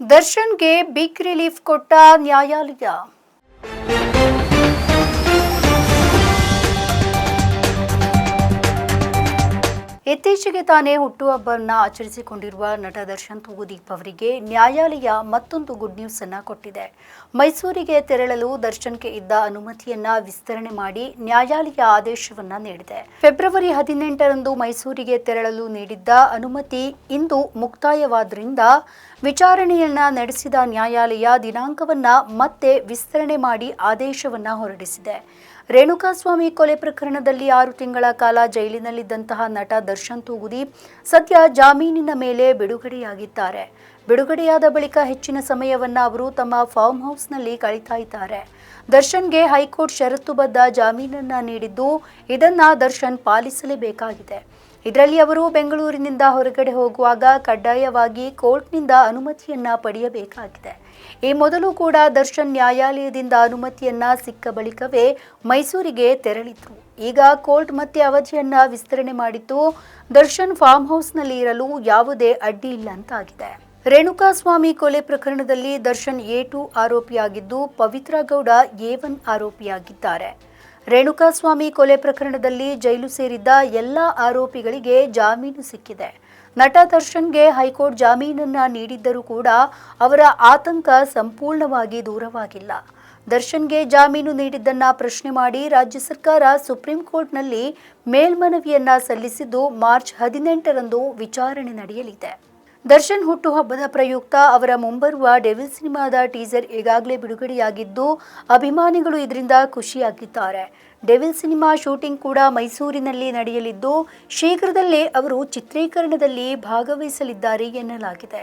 ದರ್ಶನ್ಗೆ big relief ಕೊಟ್ಟ ನ್ಯಾಯಾಲಯ. ಇತ್ತೀಚೆಗೆ ತಾನೇ ಹುಟ್ಟುಹಬ್ಬವನ್ನು ಆಚರಿಸಿಕೊಂಡಿರುವ ನಟ ದರ್ಶನ್ ತೂಗುದೀಪ್ ಅವರಿಗೆ ನ್ಯಾಯಾಲಯ ಮತ್ತೊಂದು ಗುಡ್ ನ್ಯೂಸ್ ಅನ್ನ ಕೊಟ್ಟಿದೆ. ಮೈಸೂರಿಗೆ ತೆರಳಲು ದರ್ಶನ್ಗೆ ಇದ್ದ ಅನುಮತಿಯನ್ನ ವಿಸ್ತರಣೆ ಮಾಡಿ ನ್ಯಾಯಾಲಯ ಆದೇಶವನ್ನ ನೀಡಿದೆ. ಫೆಬ್ರವರಿ ಹದಿನೆಂಟರಂದು ಮೈಸೂರಿಗೆ ತೆರಳಲು ನೀಡಿದ್ದ ಅನುಮತಿ ಇಂದು ಮುಕ್ತಾಯವಾದ್ರಿಂದ ವಿಚಾರಣೆಯನ್ನ ನಡೆಸಿದ ನ್ಯಾಯಾಲಯ ದಿನಾಂಕವನ್ನ ಮತ್ತೆ ವಿಸ್ತರಣೆ ಮಾಡಿ ಆದೇಶವನ್ನ ಹೊರಡಿಸಿದೆ. ರೇಣುಕಾಸ್ವಾಮಿ ಕೊಲೆ ಪ್ರಕರಣದಲ್ಲಿ ಆರು ತಿಂಗಳ ಕಾಲ ಜೈಲಿನಲ್ಲಿದ್ದಂತಹ ನಟ ದರ್ಶನ್ ತೂಗುದೀಪ್ ಸದ್ಯ ಜಾಮೀನಿನ ಮೇಲೆ ಬಿಡುಗಡೆಯಾಗಿದ್ದಾರೆ. ಬಿಡುಗಡೆಯಾದ ಬಳಿಕ ಹೆಚ್ಚಿನ ಸಮಯವನ್ನ ಅವರು ತಮ್ಮ ಫಾರ್ಮ್ ಹೌಸ್ನಲ್ಲಿ ಕಳೀತಾ ಇದ್ದಾರೆ ದರ್ಶನ್ಗೆ ಹೈಕೋರ್ಟ್ ಷರತ್ತುಬದ್ಧ ಜಾಮೀನನ್ನ ನೀಡಿದ್ದು ಇದನ್ನ ದರ್ಶನ್ ಪಾಲಿಸಲೇಬೇಕಾಗಿದೆ. ಇದರಲ್ಲಿ ಅವರು ಬೆಂಗಳೂರಿನಿಂದ ಹೊರಗಡೆ ಹೋಗುವಾಗ ಕಡ್ಡಾಯವಾಗಿ ಕೋರ್ಟ್ನಿಂದ ಅನುಮತಿಯನ್ನ ಪಡೆಯಬೇಕಾಗಿದೆ. ಈ ಮೊದಲು ಕೂಡ ದರ್ಶನ್ ನ್ಯಾಯಾಲಯದಿಂದ ಅನುಮತಿಯನ್ನ ಸಿಕ್ಕ ಬಳಿಕವೇ ಮೈಸೂರಿಗೆ ತೆರಳಿದ್ರು. ಈಗ ಕೋರ್ಟ್ ಮತ್ತೆ ಅವಧಿಯನ್ನ ವಿಸ್ತರಣೆ ಮಾಡಿತ್ತು ದರ್ಶನ್ ಫಾರ್ಮ್ ಹೌಸ್ನಲ್ಲಿ ಇರಲು ಯಾವುದೇ ಅಡ್ಡಿ ಇಲ್ಲ ಅಂತಾಗಿದೆ. ರೇಣುಕಾಸ್ವಾಮಿ ಕೊಲೆ ಪ್ರಕರಣದಲ್ಲಿ ದರ್ಶನ್ ಎ ಟು ಆರೋಪಿಯಾಗಿದ್ದು ಪವಿತ್ರ ಗೌಡ ಎ ಒನ್ ಆರೋಪಿಯಾಗಿದ್ದಾರೆ. ರೇಣುಕಾಸ್ವಾಮಿ ಕೊಲೆ ಪ್ರಕರಣದಲ್ಲಿ ಜೈಲು ಸೇರಿದ್ದ ಎಲ್ಲ ಆರೋಪಿಗಳಿಗೆ ಜಾಮೀನು ಸಿಕ್ಕಿದೆ. ನಟ ದರ್ಶನ್ಗೆ ಹೈಕೋರ್ಟ್ ಜಾಮೀನನ್ನ ನೀಡಿದ್ದರೂ ಕೂಡ ಅವರ ಆತಂಕ ಸಂಪೂರ್ಣವಾಗಿ ದೂರವಾಗಿಲ್ಲ. ದರ್ಶನ್ಗೆ ಜಾಮೀನು ನೀಡಿದ್ದನ್ನ ಪ್ರಶ್ನೆ ಮಾಡಿ ರಾಜ್ಯ ಸರ್ಕಾರ ಸುಪ್ರೀಂ ಕೋರ್ಟ್ನಲ್ಲಿ ಮೇಲ್ಮನವಿಯನ್ನ ಸಲ್ಲಿಸಿದ್ದು ಮಾರ್ಚ್ ಹದಿನೆಂಟರಂದು ವಿಚಾರಣೆ ನಡೆಯಲಿದೆ. ದರ್ಶನ್ ಹುಟ್ಟುಹಬ್ಬದ ಪ್ರಯುಕ್ತ ಅವರ ಮುಂಬರುವ ಡೆವಿಲ್ ಸಿನಿಮಾದ ಟೀಸರ್ ಈಗಾಗಲೇ ಬಿಡುಗಡೆಯಾಗಿದ್ದು, ಅಭಿಮಾನಿಗಳು ಇದರಿಂದ ಖುಷಿಯಾಗಿದ್ದಾರೆ. ಡೆವಿಲ್ ಸಿನಿಮಾ ಶೂಟಿಂಗ್ ಕೂಡ ಮೈಸೂರಿನಲ್ಲಿ ನಡೆಯಲಿದ್ದು, ಶೀಘ್ರದಲ್ಲೇ ಅವರು ಚಿತ್ರೀಕರಣದಲ್ಲಿ ಭಾಗವಹಿಸಲಿದ್ದಾರೆ ಎನ್ನಲಾಗಿದೆ.